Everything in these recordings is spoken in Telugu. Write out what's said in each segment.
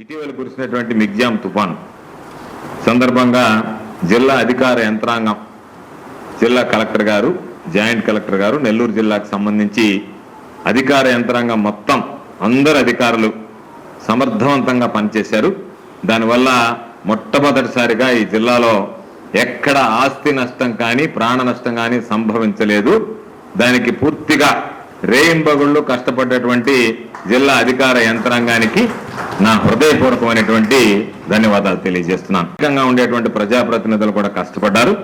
ఇటీవల కురిసినటువంటి మిగ్జాం తుఫాన్ సందర్భంగా జిల్లా అధికార యంత్రాంగం జిల్లా కలెక్టర్ గారు జాయింట్ కలెక్టర్ గారు నెల్లూరు జిల్లాకు సంబంధించి అధికార యంత్రాంగం మొత్తం అందరు అధికారులు సమర్థవంతంగా పనిచేశారు. దానివల్ల మొట్టమొదటిసారిగా ఈ జిల్లాలో ఎక్కడ ఆస్తి నష్టం కానీ ప్రాణ నష్టం కానీ సంభవించలేదు. దానికి పూర్తిగా రేయింబగుళ్ళు కష్టపడ్డటువంటి జిల్లా అధికార యంత్రాంగానికి నా హృదయపూర్వకమైనటువంటి ధన్యవాదాలు తెలియజేస్తున్నాను. ముఖ్యంగా ఉండేటువంటి ప్రజాప్రతినిధులు కూడా కష్టపడ్డారు.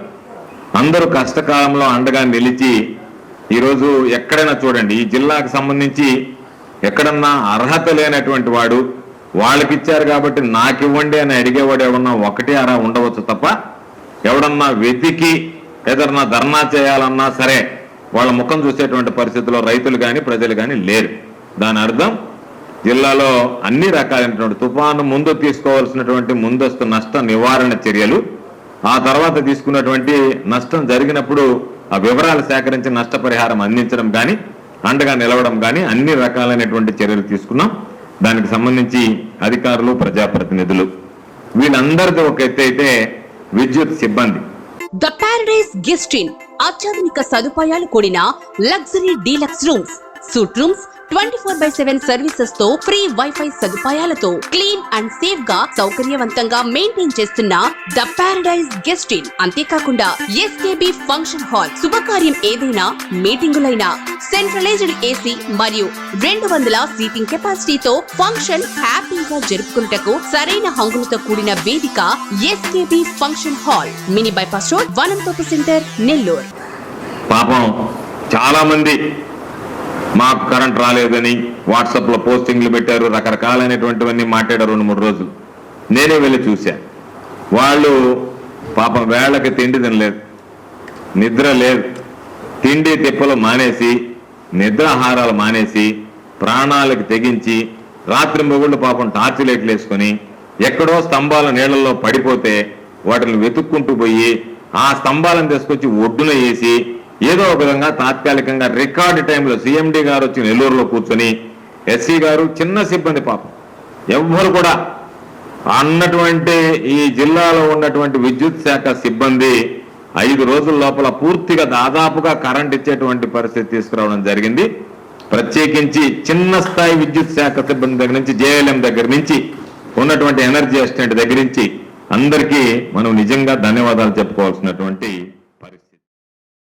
అందరూ కష్టకాలంలో అండగా నిలిచి ఈరోజు ఎక్కడైనా చూడండి ఈ జిల్లాకు సంబంధించి ఎక్కడన్నా అర్హత లేనటువంటి వాడు వాళ్ళకి ఇచ్చారు కాబట్టి నాకివ్వండి అని అడిగేవాడు ఎవడన్నా ఒకటి అరా ఉండవచ్చు తప్ప ఎవడన్నా వెతికి ఏదన్నా ధర్నా చేయాలన్నా సరే వాళ్ళ ముఖం చూసేటువంటి పరిస్థితుల్లో రైతులు కానీ ప్రజలు కానీ లేరు. దాని అర్థం? జిల్లాలో అన్ని రకాలైనటువంటి తుఫాను ముందు తీసుకోవాల్సినటువంటి ముందస్తు నష్ట నివారణ చర్యలు ఆ తర్వాత తీసుకున్నటువంటి నష్టం జరిగినప్పుడు ఆ వివరాలు సేకరించి నష్టపరిహారం అందించడం కానీ అండగా నిలవడం కానీ అన్ని రకాలైనటువంటి చర్యలు తీసుకున్నాం. దానికి సంబంధించి అధికారులు ప్రజాప్రతినిధులు వీళ్ళందరితో ఒక ఎత్తు అయితే విద్యుత్ సిబ్బంది. ద ప్యారడైస్ గెస్ట్ ఇన్ అత్యాధునిక సదుపాయాలు కూడిన luxury deluxe rooms suite rooms twenty four by seven సర్వీసెస్తో free wifi సదుపాయాలతో క్లీన్ అండ్ సేఫ్గా సౌకర్యవంతంగా మెయింటైన్ చేస్తున్న ద ప్యారడైజ్ గెస్ట్ ఇన్. అంతేకాకుండా ఎస్కేబి ఫంక్షన్ హాల్. శుభకార్యం ఏదైనా మీటింగులైనా సెంట్రలైజ్డ్ ఏసీ మరియు రెండు వందల సీటింగ్ కెపాసిటీతో ఫంక్షన్ హ్యాపీగా జరుపుకున్నటకు సరైన హంగులతో కూడిన వేదిక S K B function hall. Mini bypass road Vanamthopu centre Nellore. పాపం చాలా మంది మాకు కరెంట్ రాలేదని వాట్సాప్లో పోస్టింగ్లు పెట్టారు రకరకాలైనటువంటివన్నీ మాట్లాడారు రెండు మూడు రోజులు. నేనే వెళ్ళి చూశా. వాళ్ళు పాపం వేళకి తిండి తినలేదు. నిద్ర లేదు. తిండి తిప్పలు మానేసి నిద్రాహారాలు మానేసి ప్రాణాలకు తెగించి రాత్రి మొగుళ్ళు పాపం టార్చ్ లైట్లు వేసుకొని ఎక్కడో స్తంభాల నీళ్ళల్లో పడిపోతే వాటిని వెతుక్కుంటూ పోయి ఆ స్తంభాలను తీసుకొచ్చి ఒడ్డున వేసి ఏదో ఒక విధంగా తాత్కాలికంగా రికార్డు టైంలో సీఎండీ గారు వచ్చి నెల్లూరులో కూర్చొని ఎస్సీ గారు చిన్న సిబ్బంది పాపం. ఎవ్వరు కూడా అన్నటువంటి ఈ జిల్లాలో ఉన్నటువంటి విద్యుత్ శాఖ సిబ్బంది ఐదు రోజుల లోపల పూర్తిగా దాదాపుగా కరెంట్ ఇచ్చేటువంటి పరిస్థితి తీసుకురావడం జరిగింది. ప్రత్యేకించి చిన్న స్థాయి విద్యుత్ శాఖ సిబ్బంది దగ్గర నుంచి జేఎల్ఎం దగ్గర నుంచి ఉన్నటువంటి ఎనర్జీ అసిస్టెంట్ దగ్గర నుంచి అందరికీ మనం నిజంగా ధన్యవాదాలు చెప్పుకోవాల్సినటువంటి